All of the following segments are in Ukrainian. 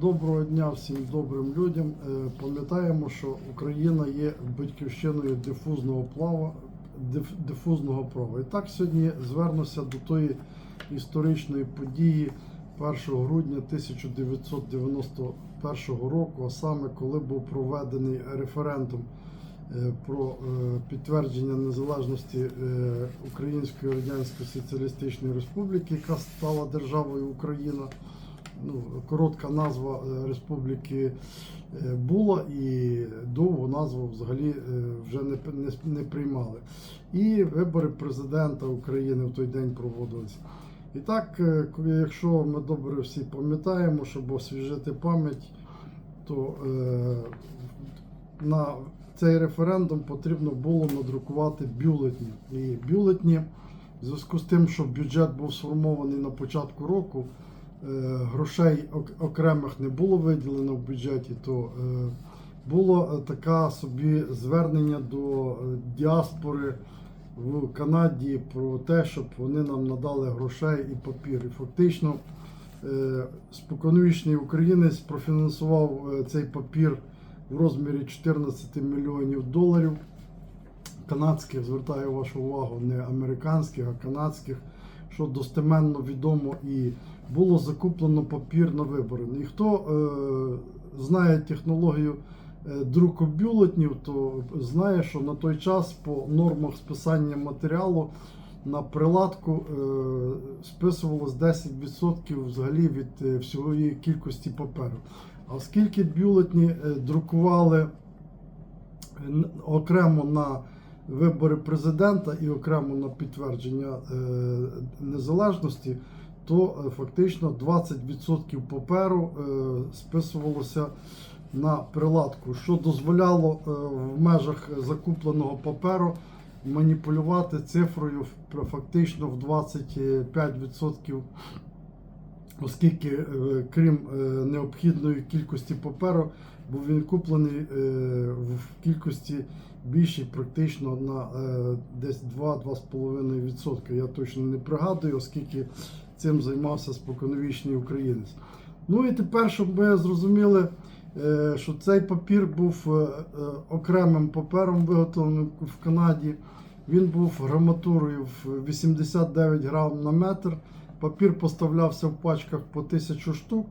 Доброго дня всім добрим людям. Е, Пам'ятаємо, що Україна є батьківщиною дифузного плава, дифузного права. І так сьогодні звернуся до тої історичної події 1 грудня 1991 року, а саме коли був проведений референдум е, про е, підтвердження незалежності Української Радянської Соціалістичної Республіки, яка стала державою Україна ну, коротка назва е, республіки е, була і довгу назву взагалі е, вже не, не, не приймали. І вибори президента України в той день проводилися. І так, якщо ми добре всі пам'ятаємо, щоб освіжити пам'ять, то е, на цей референдум потрібно було надрукувати бюлетні. І бюлетні, в зв'язку з тим, що бюджет був сформований на початку року, грошей окремих не було виділено в бюджеті, то е, було е, таке собі звернення до е, діаспори в Канаді про те, щоб вони нам надали грошей і папір. Фактично е, споконвічний українець профінансував е, цей папір в розмірі 14 мільйонів доларів. Канадських, звертаю вашу увагу, не американських, а канадських, що достеменно відомо, і було закуплено папір на вибори. І хто е, знає технологію е, друку бюлетнів, то знає, що на той час по нормах списання матеріалу на приладку е, списувалось 10% взагалі від е, всієї кількості паперу. А оскільки бюлетні е, друкували окремо на вибори президента і окремо на підтвердження е, незалежності, то е, фактично 20% паперу е, списувалося на приладку, що дозволяло в межах закупленого паперу маніпулювати цифрою фактично в 25%, оскільки е, крім е, необхідної кількості паперу, був він куплений е, в кількості більшій практично на десь 2-2,5%. Я точно не пригадую, оскільки цим займався споконвічний українець. Ну і тепер, щоб ми зрозуміли, що цей папір був окремим папером виготовленим в Канаді. Він був граматурою в 89 грам на метр. Папір поставлявся в пачках по 1000 штук.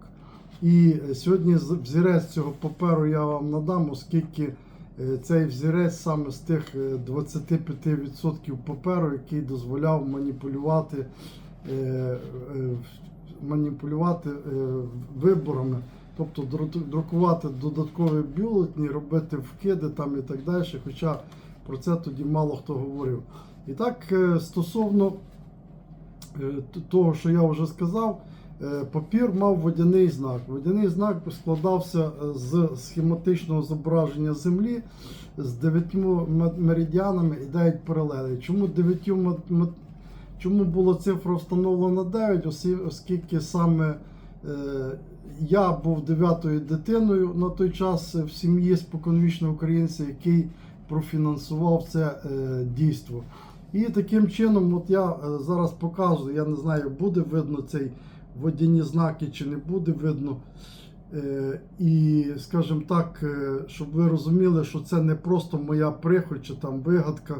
І сьогодні взірець цього паперу я вам надам, оскільки е, цей взірець саме з тих е, 25% паперу, який дозволяв маніпулювати, е, е, маніпулювати е, виборами, тобто друкувати додаткові бюлетні, робити вкиди там і так далі. Хоча про це тоді мало хто говорив. І так, е, стосовно е, того, що я вже сказав, е, папір мав водяний знак. Водяний знак складався е, з схематичного зображення землі з дев'ятьма меридіанами і 9 паралелей. Чому ме- Чому була цифра встановлена 9, оскільки саме е, я був дев'ятою дитиною на той час в сім'ї споконвічного українця, який профінансував це е, дійство. І таким чином, от я е, зараз показую, я не знаю, буде видно цей водяні знаки чи не буде видно. Е, І, скажімо так, е, щоб ви розуміли, що це не просто моя прихоть чи там вигадка.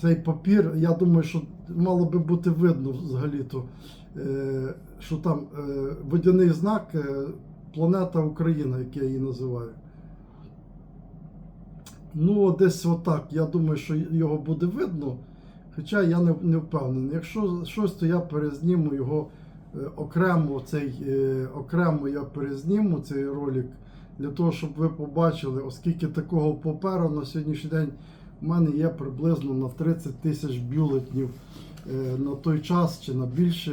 Цей папір, я думаю, що мало би бути видно взагалі-то, що там водяний знак планета Україна, як я її називаю. Ну, десь отак. Я думаю, що його буде видно. Хоча я не, не впевнений. Якщо щось, то я перезніму його е, окремо, цей, е, окремо я перезніму цей ролик для того, щоб ви побачили, оскільки такого паперу на сьогоднішній день у мене є приблизно на 30 тисяч бюлетнів е, на той час чи на більше,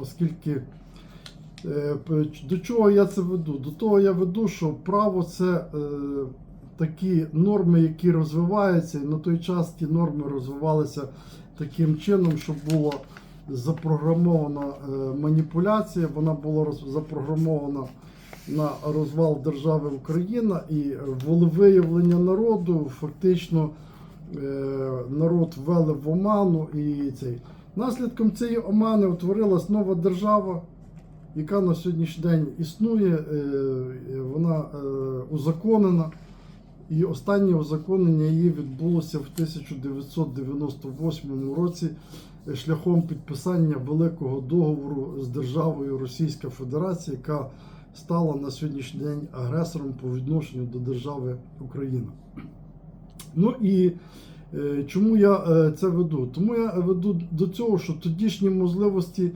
оскільки. До чого я це веду? До того я веду, що право це такі норми, які розвиваються, і на той час ті норми розвивалися таким чином, щоб була запрограмована е, маніпуляція, вона була запрограмована на розвал держави Україна і волевиявлення народу фактично е, народ ввели в оману і цей. Наслідком цієї омани утворилась нова держава, яка на сьогоднішній день існує, е, вона узаконена. І останнє узаконення її відбулося в 1998 році шляхом підписання великого договору з державою Російська Федерація, яка стала на сьогоднішній день агресором по відношенню до держави Україна. Ну і е, чому я е, це веду? Тому я веду до цього, що тодішні можливості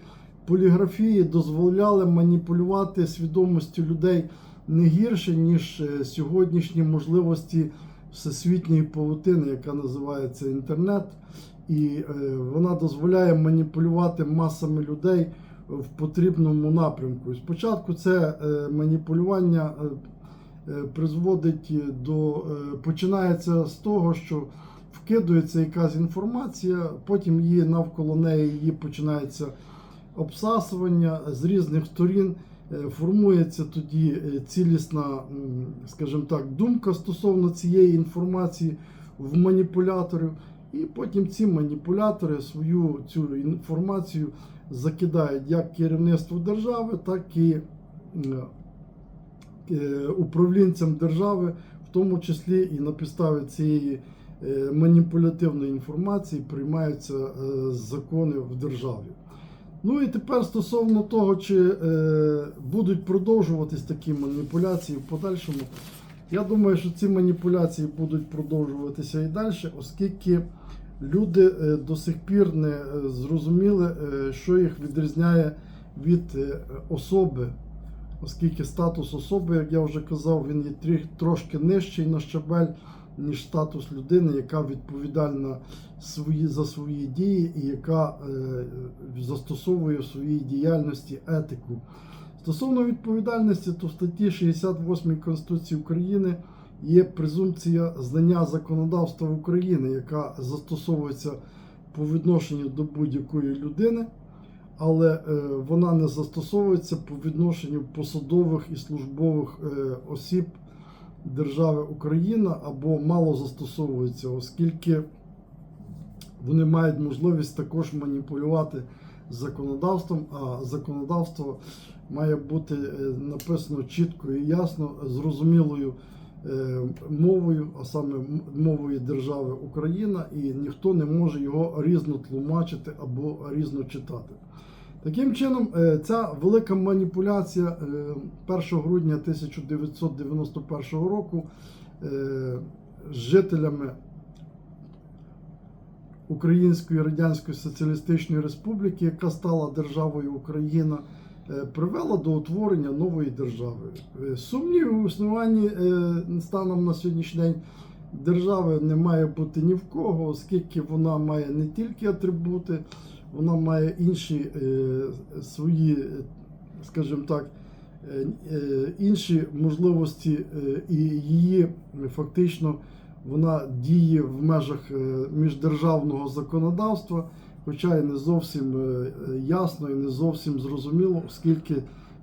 поліграфії дозволяли маніпулювати свідомістю людей не гірше, ніж е, сьогоднішні можливості всесвітньої павутини, яка називається інтернет. І е, вона дозволяє маніпулювати масами людей в потрібному напрямку. Спочатку це е, маніпулювання призводить до починається з того, що вкидується якась інформація, потім її навколо неї її починається обсасування з різних сторін. Е, Формується тоді е, цілісна, скажімо так, думка стосовно цієї інформації в маніпуляторів, і потім ці маніпулятори свою цю інформацію закидають як керівництву держави, так і е, управлінцям держави, в тому числі і на підставі цієї маніпулятивної інформації приймаються закони в державі. Ну і тепер стосовно того, чи е, будуть продовжуватись такі маніпуляції в подальшому, я думаю, що ці маніпуляції будуть продовжуватися і далі, оскільки люди е, до сих пір не е, зрозуміли, е, що їх відрізняє від е, особи, оскільки статус особи, як я вже казав, він є трошки нижчий на щабель, ніж статус людини, яка відповідальна свої, за свої дії і яка е, застосовує в своїй діяльності етику. Стосовно відповідальності, то в статті 68 Конституції України є презумпція знання законодавства України, яка застосовується по відношенню до будь-якої людини, але е, вона не застосовується по відношенню посадових і службових е, осіб держави Україна або мало застосовується, оскільки вони мають можливість також маніпулювати законодавством, а законодавство має бути е, написано чітко і ясно, зрозумілою е, мовою, а саме мовою держави Україна, і ніхто не може його різно тлумачити або різно читати. Таким чином, е, ця велика маніпуляція е, 1 грудня 1991 року е, жителями Української Радянської Соціалістичної Республіки, яка стала державою Україна, е, привела до утворення нової держави. Е, Сумнівів у існуванні е, станом на сьогоднішній день держави не має бути ні в кого, оскільки вона має не тільки атрибути, вона має інші е, свої, е, скажімо так, е, інші можливості, і її фактично вона діє в межах міждержавного законодавства, хоча й не зовсім ясно і не зовсім зрозуміло, оскільки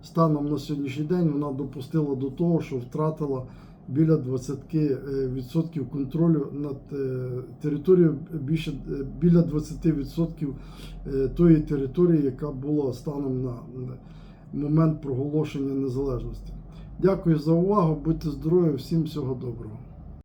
станом на сьогоднішній день вона допустила до того, що втратила біля 20% контролю над е, територією більше е, біля 20% е, тої території, яка була станом на момент проголошення незалежності. Дякую за увагу. Будьте здорові, всім всього доброго.